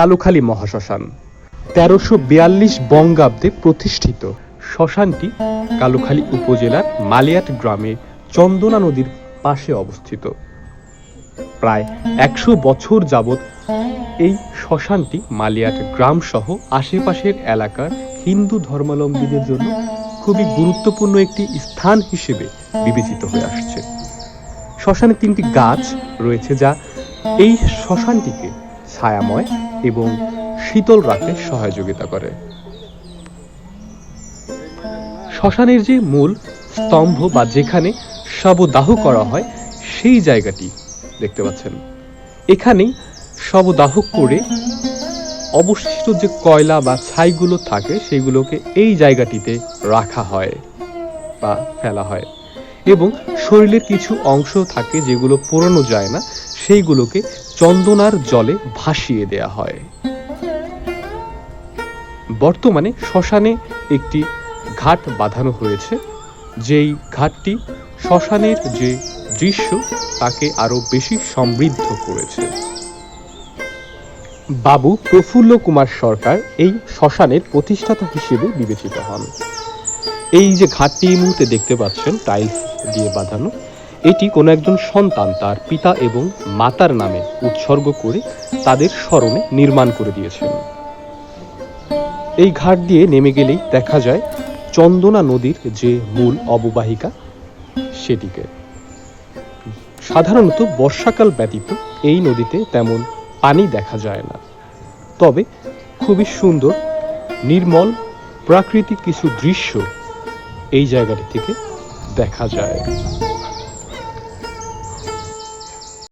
কালুখালী মহাশ্মশান। তেরোশো বিয়াল্লিশ বঙ্গাব্দে প্রতিষ্ঠিত। শ্মশানটি কালুখালী উপজেলার মালিয়াট গ্রামে চন্দনা নদীর পাশে অবস্থিত। প্রায় একশো বছর যাবৎ এই শ্মশানটি মালিয়াট গ্রাম সহ আশেপাশের এলাকার হিন্দু ধর্মাবলম্বীদের জন্য খুবই গুরুত্বপূর্ণ একটি স্থান হিসেবে বিবেচিত হয়ে আসছে। শ্মশানে তিনটি গাছ রয়েছে যা এই শ্মশানটিকে ছায়াময় এবং শীতল রাখতে সহযোগিতা করে। শ্মশানের যে মূল স্তম্ভ বা যেখানে শবদাহ করা হয়, সেই জায়গাটি দেখতে পাচ্ছেন। এখানেই শবদাহ করে অবশিষ্ট যে কয়লা বা ছাইগুলো থাকে, সেগুলোকে এই জায়গাটিতে রাখা হয় বা ফেলা হয় এবং শরীরের কিছু অংশ থাকে যেগুলো পোড়ানো যায় না, সেইগুলোকে চন্দনার জলে ভাসিয়ে দেয়া হয়। বর্তমানে শ্মশানে একটি ঘাট বাঁধানো হয়েছে, যেই ঘাটটি শ্মশানের যে দৃশ্য তাকে আরও বেশি সমৃদ্ধ করেছে। বাবু প্রফুল্ল কুমার সরকার এই শ্মশানের প্রতিষ্ঠাতা হিসেবে বিবেচিত হন। এই যে ঘাটটি এই মুহূর্তে দেখতে পাচ্ছেন, টাইলস দিয়ে বাঁধানো এটি কোনো একজন সন্তান তার পিতা এবং মাতার নামে উৎসর্গ করে তাদের স্মরণে নির্মাণ করে দিয়েছেন। এই ঘাট দিয়ে নেমে গেলেই দেখা যায় চন্দনা নদীর যে মূল অববাহিকা, সেটিকে। সাধারণত বর্ষাকাল ব্যতীত এই নদীতে তেমন পানি দেখা যায় না। তবে খুবই সুন্দর, নির্মল, প্রাকৃতিক কিছু দৃশ্য এই জায়গাটি থেকে দেখা যায়।